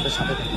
আপনাদের সাথে থাকি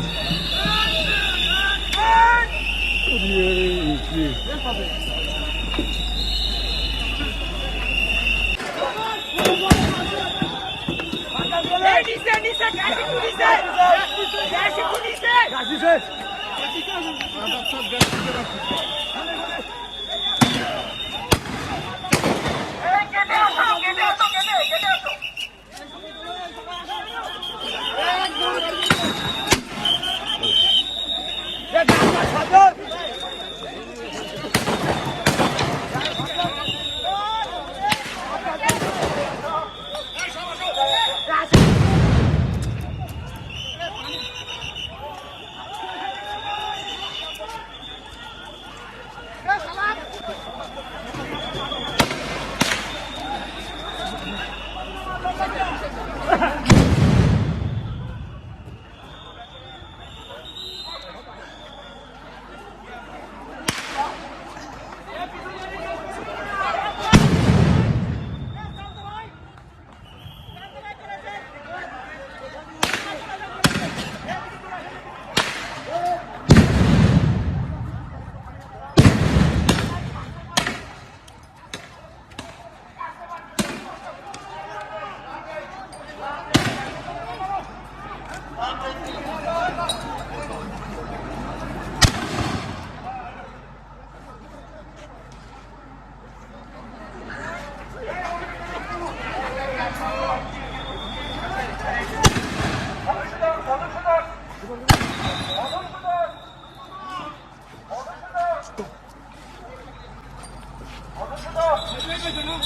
এই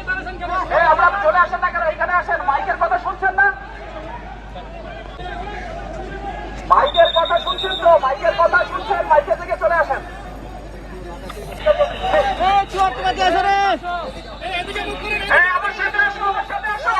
আপনারা চলে আসেন না কেন? এখানে আসেন। মাইকের কথা শুনছেন না? মাইকের কথা শুনছেন তো? মাইকের কথা শুনছেন? মাইকের থেকে চলে আসেন। আমার সাথে আসো, আমার সাথে আসো।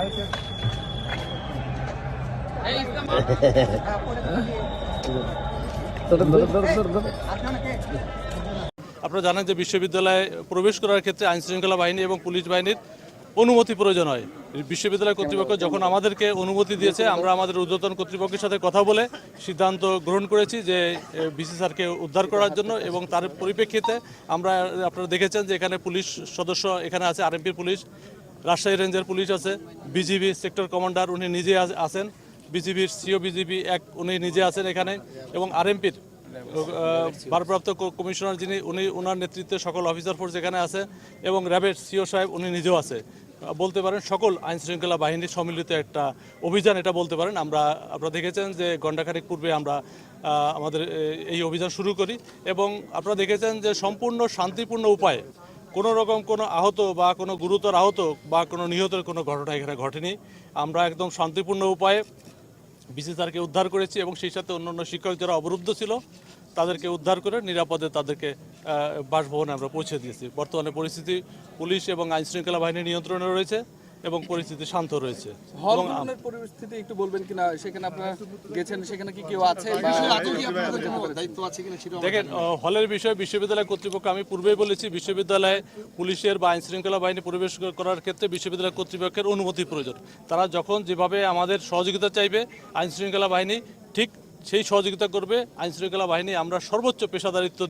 আপনারা জানেন যে বিশ্ববিদ্যালয়ে প্রবেশ করার ক্ষেত্রে আইনশৃঙ্খলা বাহিনী এবং পুলিশ বাহিনীর অনুমতি প্রয়োজন হয়। বিশ্ববিদ্যালয় কর্তৃপক্ষ যখন আমাদেরকে অনুমতি দিয়েছে, আমরা আমাদের ঊর্ধ্বতন কর্তৃপক্ষের সাথে কথা বলে সিদ্ধান্ত গ্রহণ করেছি যে, বিসি স্যারকে উদ্ধার করার জন্য এবং তার পরিপ্রেক্ষিতে আমরা, আপনারা দেখেছেন যে এখানে পুলিশ সদস্য এখানে আছে, আরএমপি পুলিশ। রাজশাহী রেঞ্জের পুলিশ আছে, বিজিবি সেক্টর কমান্ডার উনি নিজে আছেন, বিজিবির সিও বিজিবি এক উনি নিজে আছেন এখানে, এবং আরএমপির ভারপ্রাপ্ত কমিশনার যিনি, উনি ওনার নেতৃত্বে সকল অফিসার ফোর্স এখানে আছে, এবং র্যাবের সিও সাহেব উনি নিজেও আছে। বলতে পারেন সকল আইন শৃঙ্খলা বাহিনীর সম্মিলিত একটা অভিযান এটা বলতে পারেন। আমরা, আপনারা দেখেছেন যে ঘণ্টাখানেক পূর্বে আমরা আমাদের এই অভিযান শুরু করি, এবং আপনারা দেখেছেন যে সম্পূর্ণ শান্তিপূর্ণ উপায়ে কোনো রকম কোনো আহত বা কোনো গুরুতর আহত বা কোনো নিহতের কোনো ঘটনা এখানে ঘটেনি। আমরা একদম শান্তিপূর্ণ উপায়ে বিসিসারকে উদ্ধার করেছি এবং সেই সাথে অন্যান্য শিক্ষক যারা অবরুদ্ধ ছিল, তাদেরকে উদ্ধার করে নিরাপদে তাদেরকে বাসভবনে আমরা পৌঁছে দিয়েছি। বর্তমানে পরিস্থিতি পুলিশ এবং আইনশৃঙ্খলা বাহিনী নিয়ন্ত্রণে রয়েছে। এবং পরিস্থিতি শান্ত রয়েছে। পরিস্থিতি একটু বলবেন কিনা? সেখানে আপনারা গেছেন সেখানে কি কেউ আছে? দেখেন হলের বিষয়ে বিশ্ববিদ্যালয় কর্তৃপক্ষ আমি পূর্বেই বলেছি বিশ্ববিদ্যালয়ে পুলিশের বা আইন শৃঙ্খলা বাহিনী পরিবেশ করার ক্ষেত্রে বিশ্ববিদ্যালয় কর্তৃপক্ষের অনুমতি প্রয়োজন। তারা যখন যেভাবে আমাদের সহযোগিতা চাইবে আইন শৃঙ্খলা বাহিনী ঠিক সেই সহযোগিতা করবে আইন শৃঙ্খলা বাহিনী আমরা সর্বোচ্চ পেশাদারিত্ব